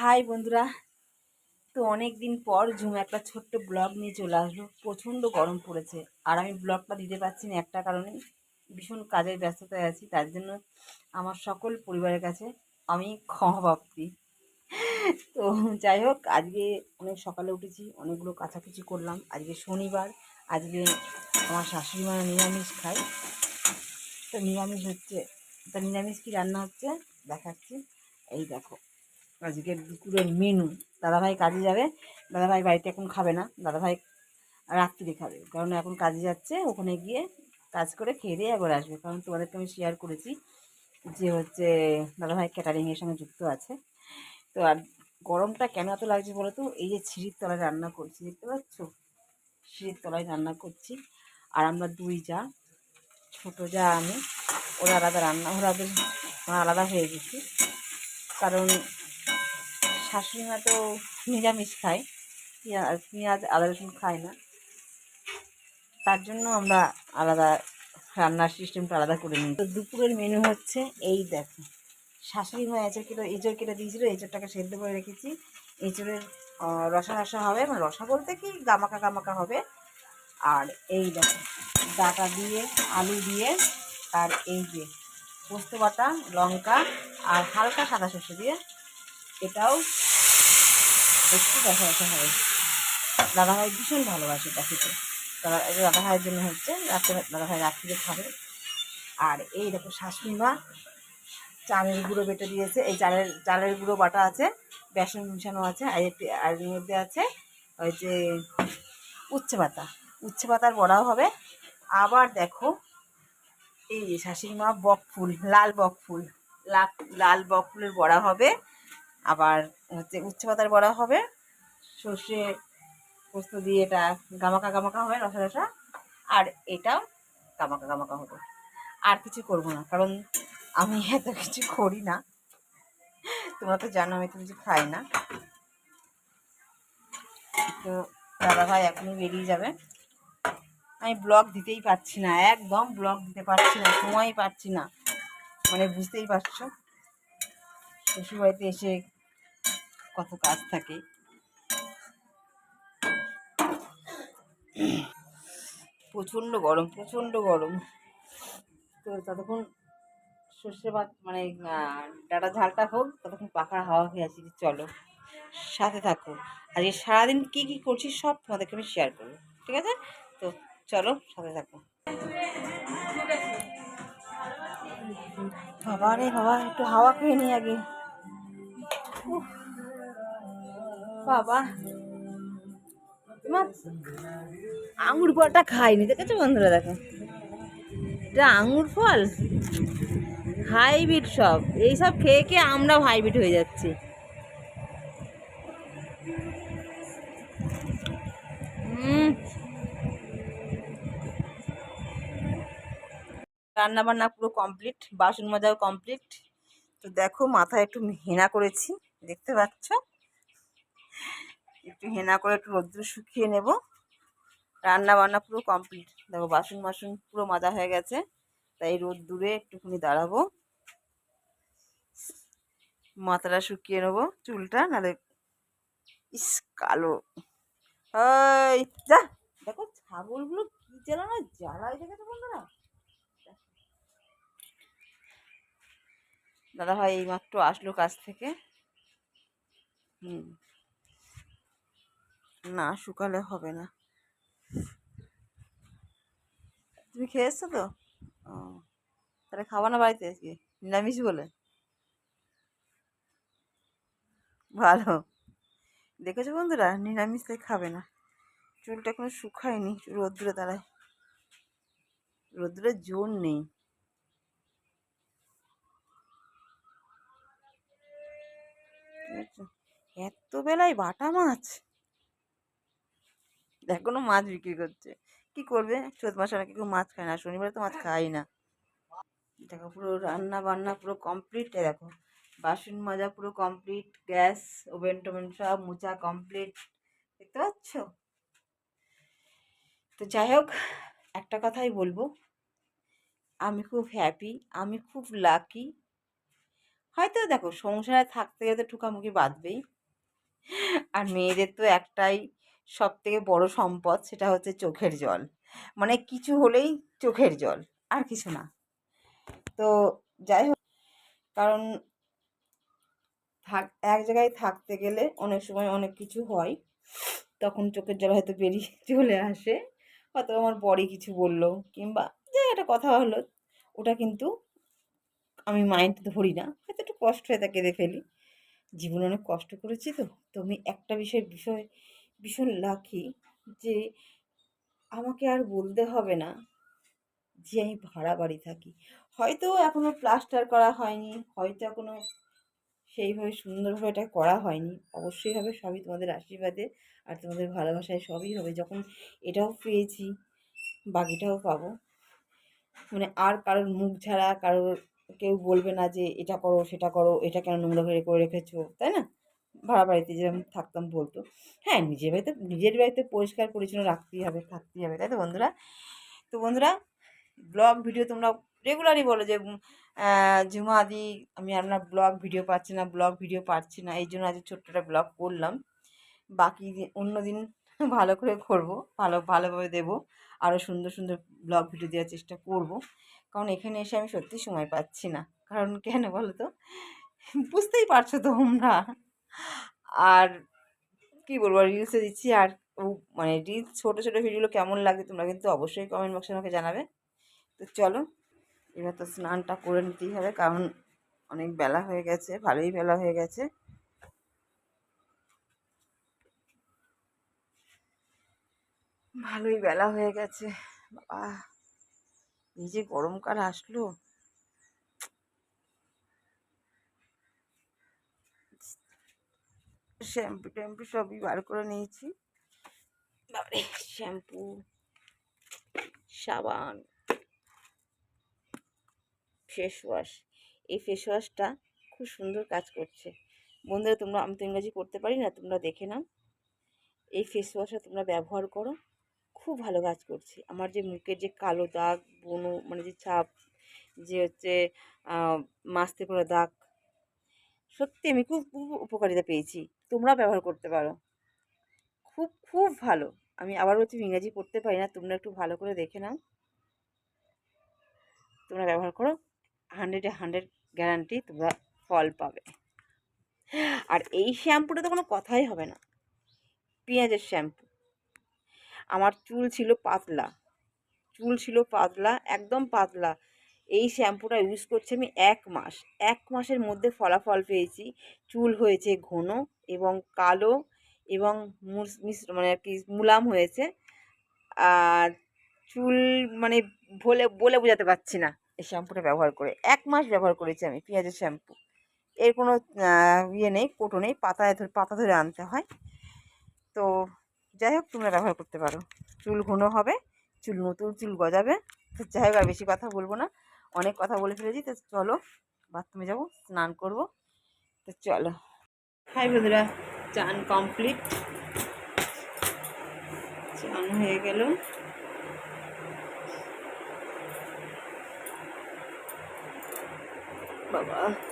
High বন্ধুরা। তো অনেক দিন পর ঝুম একটা ছোট্ট ব্লগ নিয়ে চলে আসলো। প্রচণ্ড গরম পড়েছে। আর আমি ব্লগটা দিতে পারছি না একটা কারণে। ভীষণ কাজের ব্যস্ততায় আছি। তার জন্য আমার সকল পরিবারের কাছে আমি ক্ষমা তো যাই হোক, আজকে অনেক সকালে উঠেছি, অনেকগুলো কাছাকুচি করলাম। আজকে শনিবার, আজকে আমার শাশুড়ি মা নিরামিষ খায়। তো নিরামিষ হচ্ছে, তা নিরামিষ কী রান্না হচ্ছে? দেখাচ্ছি। এই দেখো। আজকের দুপুরের মেনু দাদাভাই কাজে যাবে, দাদাভাই বাড়িতে এখন খাবে না, দাদাভাই রাত্রি খাবে, কারণ এখন কাজে যাচ্ছে, ওখানে গিয়ে কাজ করে খেয়ে দিয়ে একবার আসবে, কারণ তোমাদেরকে আমি শেয়ার করেছি যে হচ্ছে দাদাভাই ক্যাটারিংয়ের সঙ্গে যুক্ত আছে। তো আর গরমটা কেন এত লাগছে বলো তো? এই যে ছিঁড়ির তলায় রান্না করছি, দেখতে পাচ্ছ? সিঁড়ির তলায় রান্না করছি, আর আমরা দুই যা, ছোটো যা আমি, ওরা আলাদা রান্না, ওরা আলাদা হয়ে গেছি। কারণ শাশুড়ি মা তো নিরামিষ খায়। পেঁয়াজ পেঁয়াজ, আদা, রসুন খায় না। তার জন্য আমরা আলাদা রান্নার সিস্টেমটা আলাদা করে নিই। তো দুপুরের মেনু হচ্ছে এই দেখো। শাশুড়ি মা এঁচড় কেটে এঁচড় কেটে দিয়েছিলো, এঁচড়টাকে সেদ্ধ করে রেখেছি। এঁচড়ের রসা রসা হবে মানে রসা বলতে কি, গামাকা গামাকা হবে। আর এই দেখো, ডাটা দিয়ে, আলু দিয়ে, আর এই যে পোস্ত বাটা, লঙ্কা, আর হালকা সাদা সর্ষে দিয়ে এটাও একটু রসা রসা হবে। দাদাভাই ভীষণ ভালোবাসে এটা খেতে। দাদা, দাদাভাইয়ের জন্য হচ্ছে রাত্রে দাদাভাই রাত্রিরে খাবে। আর এই দেখো শাশুড়ি মা চালের গুঁড়ো বেটে দিয়েছে। এই চালের চালের গুঁড়ো বাটা আছে, বেসন মিশানো আছে, আর আর মধ্যে আছে ওই যে উচ্ছে পাতা। উচ্ছে পাতার বড়াও হবে। আবার দেখো এই যে শাশুড়ি মা বক ফুল লাল বক ফুল লাল বক ফুলের বড়া হবে। আবার হচ্ছে উচ্ছে পাতার বড়া হবে। সর্ষে পোস্ত দিয়ে এটা গামাকা গামাকা হবে, রসা রসা। আর এটাও গামাকা গামাকা হবে। আর কিছু করব না, কারণ আমি এত কিছু করি না। তোমরা তো জানো আমি তো কিছু খাই না। তো দাদা ভাই এখনই বেরিয়ে যাবে। আমি ব্লগ দিতেই পারছি না, একদম ব্লগ দিতে পারছি না, সময়ই পাচ্ছি না। মানে বুঝতেই পারছ? শ্বশুরবাড়িতে এসে কত কাজ থাকে। প্রচণ্ড গরম প্রচণ্ড গরম। তো ততক্ষণ সর্ষে ভাত মানে ডাটা ঝালটা হোক, ততক্ষণ পাখার হাওয়া খেয়ে আসি চলো, সাথে থাকো। আজকে সারাদিন কী কী করছি সব তোমাদেরকে আমি শেয়ার করব, ঠিক আছে? তো চলো, সাথে থাকো। বাবা রে বাবা, একটু হাওয়া খেয়ে নিই আগে। বাবা। আঙুর ফলটা খাইনি, দেখেছ বন্ধুরা, দেখো। এটা আঙুর ফল? হাইব্রিড সব। এইসব খেয়ে খেয়ে আমরাও হাইব্রিড হয়ে যাচ্ছি। রান্না বান্না পুরো কমপ্লিট, বাসন মাজাও কমপ্লিট। তো দেখো, মাথায় একটু হেনা করেছি। দেখতে পাচ্ছ? একটু হেনা করে একটু রোদ্দুর শুকিয়ে নেব। রান্না বান্না পুরো কমপ্লিট দেখো, বাসন মাসন পুরো মাজা হয়ে গেছে, তাই রোদ্দুরে একটুখানি দাঁড়াবো। মাথাটা শুকিয়ে নেব, চুলটা, নাহলে ইস, কালো। যা। দেখো, ছাগলগুলো কি জ্বালানো জ্বালায় দেখেছ বন্ধুরা। দাদা ভাই এইমাত্র আসলো কাজ থেকে। হুম। না, শুকালে হবে না। তুমি খেয়ে এসছো তো? ও, তাহলে খাবা না বাড়িতে আজকে? নিরামিষ বলে? ভালো। দেখেছ বন্ধুরা? নিরামিষ তাই খাবে না। চুলটা এখনও শুকায়নি, রোদ্দুরে দাঁড়ায়। রোদ্দুরে জোর নেই। এত বেলায় বাটা মাছ? এখনও মাছ বিক্রি করছে। কি করবে? চোদ্দ মাসে অনেকে কেউ মাছ খায় না, শনিবারে তো মাছ খাই না। দেখো, পুরো রান্না বান্না পুরো কমপ্লিট দেখো। বাসন মাজা পুরো কমপ্লিট গ্যাস, ওভেন টোভেন সব মোচা কমপ্লিট দেখতে পাচ্ছ? তো যাই হোক, একটা কথাই বলব। আমি খুব হ্যাপি আমি খুব লাকি হয়তো দেখো, সংসারে থাকতে গেলে তো ঠুকামুকি বাঁধবেই। আর মেয়েদের তো একটাই সব থেকে বড় সম্পদ, সেটা হচ্ছে চোখের জল। মানে কিছু হলেই চোখের জল, আর কিছু না। তো যাই হোক, কারণ থাক, এক জায়গায় থাকতে গেলে অনেক সময় অনেক কিছু হয়। তখন চোখের জল হয়তো বেরিয়ে চলে আসে। হয়তো আমার বড়ি কিছু বলল, কিংবা যে একটা কথা হলো, ওটা কিন্তু আমি মাইন্ড ধরি না। হয়তো একটু কষ্ট হয়ে তা কেঁদে ফেলি। জীবনে অনেক কষ্ট করেছি তো। তো আমি একটা বিষয় বিষয় ভীষণ লাকি যে আমাকে আর বলতে হবে না যে আমি ভাড়া বাড়ি থাকি। হয়তো এখনও প্লাস্টার করা হয়নি, হয়তো এখনও সেইভাবে সুন্দরভাবে এটা করা হয়নি। অবশ্যই হবে, সবই তোমাদের আশীর্বাদে আর তোমাদের ভালোবাসায় সবই হবে। যখন এটাও পেয়েছি, বাকিটাও পাবো। মানে আর কারোর মুখ ছাড়া, কারোর কেউ বলবে না যে, এটা করো, সেটা করো, এটা কেন নোংরা করে করে রেখেছো? তাই না? ভাড়া বাড়িতে যেরকম থাকতাম বলতো। হ্যাঁ নিজের বাড়িতে নিজের বাড়িতে পরিষ্কার পরিচ্ছন্ন রাখতেই হবে, থাকতেই হবে, তাই তো বন্ধুরা? তো বন্ধুরা, ব্লগ ভিডিও তোমরা রেগুলারই বলো যে জুমা দি আমি আপনার ব্লগ ভিডিও পাচ্ছি না, ব্লগ ভিডিও পাচ্ছি না, এই জন্য আজ ছোট্ট একটা ব্লগ করলাম। বাকি অন্য দিন ভালো করে করব, ভালো, ভালোভাবে দেবো। আরও সুন্দর সুন্দর ব্লগ ভিডিও দেওয়ার চেষ্টা করব। কারণ এখানে এসে আমি সত্যি সময় পাচ্ছি না। কারণ কেন বলো তো বুঝতেই পারছ তোমরা। আর কী বলব রিলসে দিচ্ছি। আর মানে রিলস ছোটো ছোটো ভিডিওগুলো কেমন লাগে তোমরা কিন্তু অবশ্যই কমেন্ট বক্সে আমাকে জানাবে। তো চলো, এবার তো স্নানটা করে নিতেই হবে। কারণ অনেক বেলা হয়ে গেছে, ভালোই বেলা হয়ে গেছে। ভালোই বেলা হয়ে গেছে। বাবা, এই যে গরমকাল আসলো। শ্যাম্পু ট্যাম্পু সবই বার করে নিয়েছি। শ্যাম্পু, সাবান ফেস ওয়াশ এই ফেস ওয়াশটা খুব সুন্দর কাজ করছে। বন্ধুরা, তোমরা আমি তো ইংরাজি করতে পারি না, তোমরা দেখে নাও। এই ফেস ওয়াশটা তোমরা ব্যবহার করো। খুব ভালো কাজ করছে। আমার যে মুখের যে কালো দাগ, বনো মানে যে ছাপ, যে হচ্ছে মাছতে পড়া দাগ, সত্যি আমি খুব খুব উপকারিতা পেয়েছি। তোমরা ব্যবহার করতে পারো। খুব খুব ভালো। আমি আবার হচ্ছে ইংরাজি পড়তে পারি না, তোমরা একটু ভালো করে দেখে নাও। তোমরা ব্যবহার করো। হান্ড্রেডে হান্ড্রেড গ্যারান্টি তোমরা ফল পাবে। আর এই শ্যাম্পুটা তো কোনো কথাই হবে না। পেঁয়াজের শ্যাম্পু। আমার চুল ছিল পাতলা। চুল ছিল পাতলা, একদম পাতলা। এই শ্যাম্পুটা ইউজ করছি আমি এক মাস। এক মাসের মধ্যে ফলাফল পেয়েছি। চুল হয়েছে ঘন এবং কালো এবং মানে আর কি মুলাম হয়েছে। আর চুল মানে বলে বলে বোঝাতে পারছি না এই শ্যাম্পুটা ব্যবহার করে। এক মাস ব্যবহার করেছি আমি পেঁয়াজের শ্যাম্পু। এর কোনো ইয়ে নেই, কোটো নেই, পাতায় ধরে পাতা ধরে আনতে হয়। তো যাই হোক, তোমরা ব্যবহার করতে পারো। চুল ঘন হবে, চুল নতুন, চুল গজাবে। তো যাই হোক, আর বেশি কথা বলব না। অনেক কথা বলে ফেলেছি, তো চলো, বাথরুমে যাব, স্নান করব। তো চলো। হাই বন্ধুরা, চান কমপ্লিট। চান হয়ে গেল। বাবা।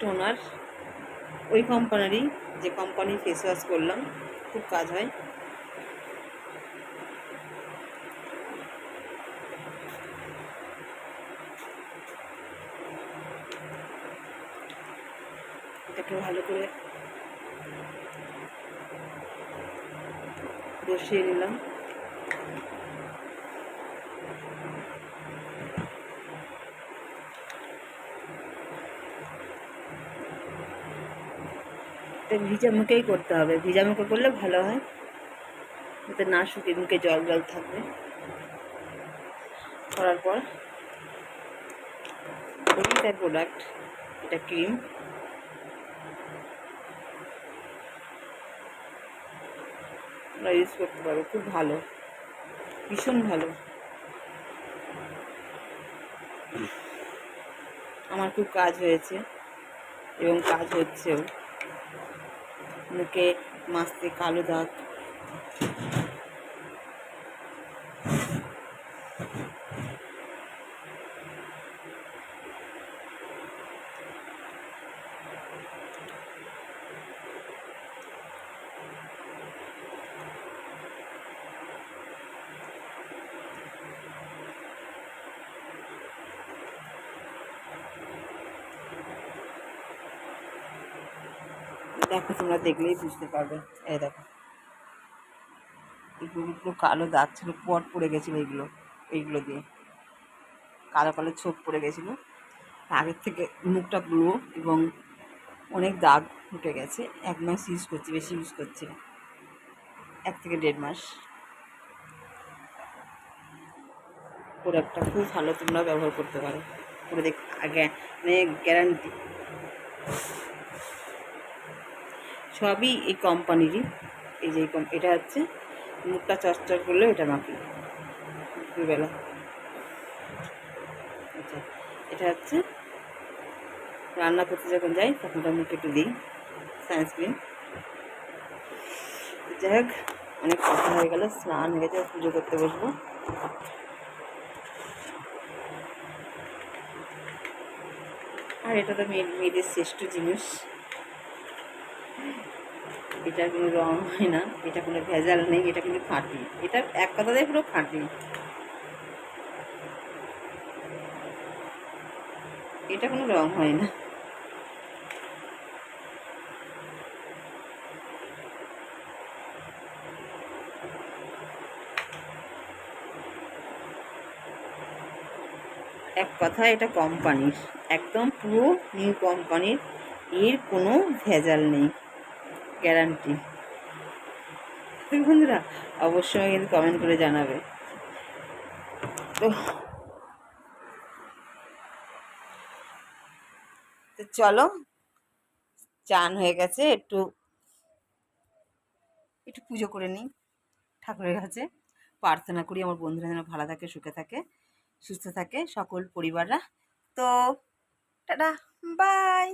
টোনার, ওই কোম্পানিরই যে কোম্পানির ফেস ওয়াশ করলাম, খুব কাজ হয়। এটাকে ভালো করে বসিয়ে নিলাম। এটা ভিজা মুখেই করতে হবে। ভিজা মুখে করলে ভালো হয়। যাতে না শুকিয়ে মুখে জল জল থাকবে। করার পর তার প্রোডাক্ট এটা ক্রিম ইউজ করতে পারো খুব ভালো। ভীষণ ভালো। আমার খুব কাজ হয়েছে এবং কাজ হচ্ছেও। মুখে মাসতে কালো দাগ। দেখো, তোমরা দেখলেই বুঝতে পারবে। এই দেখো। এগুলো কালো দাগ ছিল, পট পড়ে গেছিল এইগুলো এইগুলো দিয়ে। কালো কালো ছোপ পড়ে গেছিল। আগের থেকে মুখটা পুরো এবং অনেক দাগ উঠে গেছে। এক মাস ইউজ করছি, বেশি ইউজ করছি এক থেকে দেড় মাস। প্রোডাক্টটা খুব ভালো তোমরা ব্যবহার করতে পারো। পুরো দেখ, আগে মানে গ্যারান্টি সবই এই কোম্পানিরই। এই যে এটা হচ্ছে মুখটা চরচর করলেও এটা মাখি দুবেলা। আচ্ছা এটা হচ্ছে রান্না করতে যখন যাই, তখন ওটা মুখে একটু দিই সানস্ক্রিন যাই হোক, অনেক কথা হয়ে গেল, স্নান হয়ে গেছে, পুজো করতে বসবো। আর এটা তো মেয়ে মেয়েদের শ্রেষ্ঠ জিনিস। এটা কোনো রং হয় না, এটা কোনো ভেজাল নেই, এটা কিন্তু খাঁটি। এটা এক কথাতেই পুরো খাঁটি। এটা কোনো রং হয় না। এক কথা, এটা কোম্পানির। একদম পুরো নিউ কোম্পানির এর কোনো ভেজাল নেই। গ্যারান্টি। বন্ধুরা, অবশ্যই কিন্তু কমেন্ট করে জানাবে। তো তো চলো, চান হয়ে গেছে, একটু একটু পুজো করে নিই, ঠাকুরের কাছে। প্রার্থনা করি আমার বন্ধুরা যেন ভালো থাকে, সুখে থাকে, সুস্থ থাকে, সকল পরিবাররা। তো, টাটা বাই